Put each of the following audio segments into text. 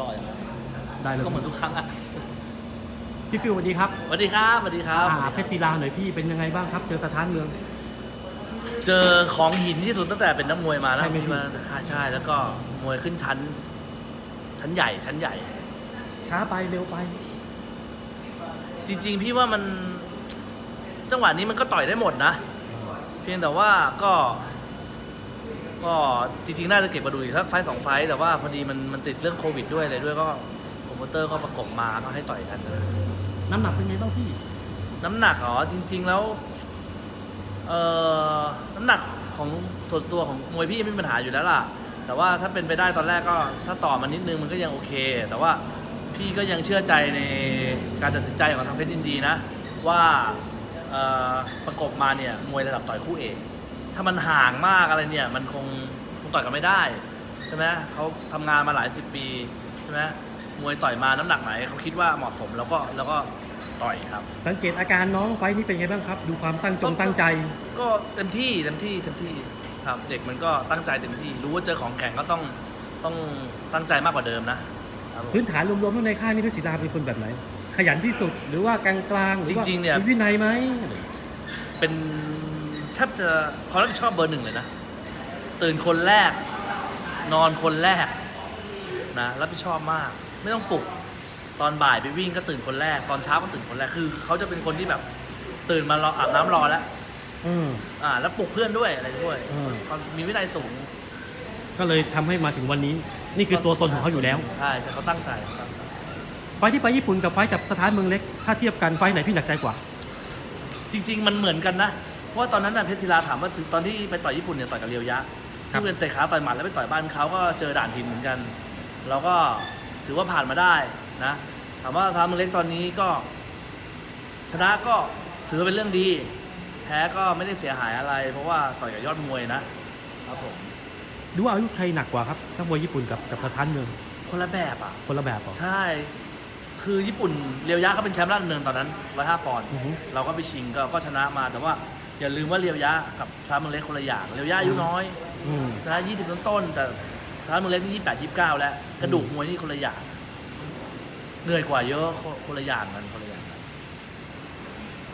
รออย่างนั้นได้เลยก็เหมือนทุกครั้งอะพี่ฟิวสวัสดีครับสวัสดีครับสวัสดีครับอ่าเพชรศิลาหน่อยพี่เป็นยังไงบ้างครับ เจอสถานเมือง เจอของหินที่สุดตั้งแต่เป็นนักมวยมานะใช่ไหมพี่ที่ มาค่าใช่แล้วก็มวยขึ้นชั้น ชั้นใหญ่ชั้นใหญ่ ช้าไปเร็วไป จริง ๆ พี่ว่ามัน จังหวะนี้มันก็ต่อยได้หมดนะ เพียงแต่ว่าก็ ก็จริงๆ น่าจะเก็บมาดูอีกสักไฟต์สองไฟต์แต่ว่าพอดีมันมันติดเรื่องโควิดด้วยอะไรด้วยก็โปรโมเตอร์ก็ประกบมาก็ให้ต่อยกันนะน้ำหนักเป็นไงบ้างพี่น้ำหนักเหรอจริง ๆแล้วเอ่อน้ำหนักของส่วนตัวของมวยพี่ไม่มีปัญหาอยู่แล้วล่ะ แต่ว่าถ้าเป็นไปได้ตอนแรกก็ถ้าต่อมันนิดนึงมันก็ยังโอเค แต่ว่าพี่ก็ยังเชื่อใจในการตัดสินใจของทางเพชรยินดีนะ ว่าเอ่อประกบมาเนี่ยมวยระดับต่อยคู่เอก ถ้ามันห่างมากอะไรเนี่ย มันคงคงต่อยกันไม่ได้ใช่ไหมเขาทำงานมาหลายสิบปีใช่ไหมมวยต่อยมาน้ำหนักไหนเขาคิดว่าเหมาะสมแล้วก็แล้วก็ต่อยครับ สังเกตอาการน้องไฟท์นี้เป็นไงบ้างครับ ดูความตั้งจงตั้งใจ ก็เต็มที่เต็มที่เต็มที่ครับเด็กมันก็ตั้งใจเต็มที่ รู้ว่าเจอของแข็งก็ต้องต้องตั้งใจมากกว่าเดิมนะครับผม พื้นฐานรวมๆแล้วในค่ายนี่เพชรศิลาเป็นคนแบบไหน ขยันที่สุดหรือว่ากลางกลางๆหรือว่าจริงๆเนี่ย มีวินัยไหม เป็น แทบจะความรับผิดชอบเบอร์หนึ่งเลยนะ ตื่นคนแรก นอนคนแรกนะรับผิดชอบมาก ไม่ต้องปลุก ตอนบ่ายไปวิ่งก็ตื่นคนแรก ตอนเช้าก็ตื่นคนแรก คือเขาจะเป็นคนที่แบบ ตื่นมารออาบน้ำรอแล้ว อืม อ่า แล้วปลุกเพื่อนด้วยอะไรด้วยอืม ความมีวินัยสูง ก็เลยทำให้มาถึงวันนี้ นี่คือตัวตนของเขาอยู่แล้ว ใช่ใช่เขาตั้งใจเขาตั้งใจ ไฟท์ที่ไปญี่ปุ่นกับไฟท์กับสถานเมืองเล็ก ถ้าเทียบกันไฟท์ไหนพี่หนักใจกว่า จริง ๆ มันเหมือนกันนะเพ ราะว่าตอนนั้นน่ะเพชรศิลาถามว่าถึงตอนที่ไปต่อยญี่ปุ่นเนี่ยต่อยกับเรียวยะครับซึ่งเป็นเตะขาต่อยหมัดแล้วไปต่อยบ้านเขาก็เจอด่านหินเหมือนกัน เราก็ถือว่าผ่านมาได้นะ ถามว่าทางเมืองเล็กตอนนี้ก็ ชนะก็ถือว่าเป็นเรื่องดี แพ้ก็ไม่ได้เสียหายอะไร เพราะว่าต่อยกับยอดมวยนะครับผมดูว่าอายุใครหนักกว่าครับถ้ามวยญี่ปุ่นกับกับสถานเมืองคนละแบบอะ คนละแบบเหรอ ใช่ คือญี่ปุ่นเรียวยะเขาเป็นแชมป์ราชดำเนินตอนนั้นร้อยห้าปอนด์ อือฮึ เราก็ไปชิงก็ก็ชนะมา แต่ว่า อย่าลืมว่าเรียวยะกับทามเมืองเล็กคนละอย่างเรียวยะอายุน้อยอืมชนะยี่สิบต้นๆแต่ทามเมืองเล็กนี่ยี่แปดยี่เก้าแล้วกระดูกมวยนี่คนละอย่างเหนื่อยกว่าเยอะคนคนละอย่างกันคนละอย่างกัน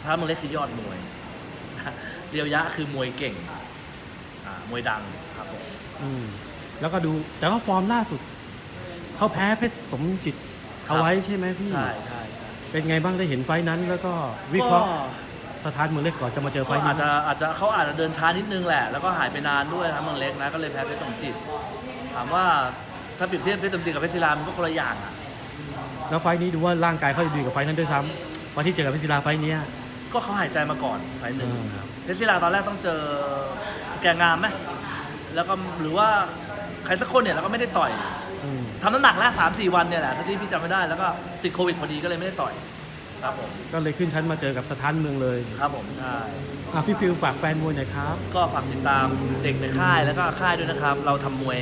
ทามเมืองเล็กคือยอดมวย เรียวยะคือมวยเก่ง อ่ามวยดังครับผมอืม แล้วก็ดู แต่ว่าฟอร์มล่าสุด เขาแพ้เพชรสมจิต เอาไว้ใช่ไหมพี่ ใช่ใช่ใช่ เป็นไงบ้างได้เห็นไฟท์นั้นแล้วก็วิเคราะห์ก็ สถานเมืองเล็กก่อนจะมาเจอไฟก็ท์อาจนี้จะอาจจะเขาอาจจะเดินช้านิดนึงแหละ แล้วก็หายไปนานด้วยทางเมืองเล็กนะก็เลยแพ้เพชรสมจิต ถามว่าถ้าเปรียบเทียบเพชรสมจิตกับเพชรศิลามันก็คนละอย่างอะแล้วไฟท์นี้ดูว่าร่างกายเขาจะดีกว่าไฟท์นั้นด้วยซ้ำวันที่เจอกับพิศิลาไฟท์เนี้ย ก็เขาหายใจมาก่อนไฟล์หนึ่งอืมเพชรศิลาตอนแรกต้องเจอแกงามไหมแล้วก็หรือว่าใครสักคนเนี่ยเราก็ไม่ได้ต่อย อืมทำน้ำหนักแล้วสามสี่วันเนี่ยแหละที่พี่จำไม่ได้แล้วก็ติดโควิดพอดีก็เลยไม่ได้ต่อย ครับผมก็เลยขึ้นชั้นมาเจอกับสถานเมืองเลยครับผมใช่อะพี่ฟิลฝากแฟนมวยหน่อยครับ ก็ฝากติดตามเด็กในค่ายแล้วก็ค่ายด้วยนะครับ เราทำมวย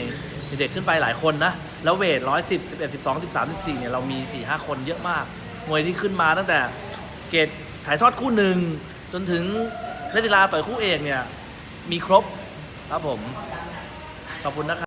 เด็กขึ้นไปหลายคนนะ แล้วเวทร้อยสิบสิบเอ็ดสิบสองสิบสามสิบสี่เนี่ยเรามีสี่ห้าคนเยอะมาก มวยที่ขึ้นมาตั้งแต่เกรดถ่ายทอดคู่หนึ่งจนถึงเล่นกีฬาต่อยคู่เอกเนี่ยมีครบครับผม ขอบคุณนะครับ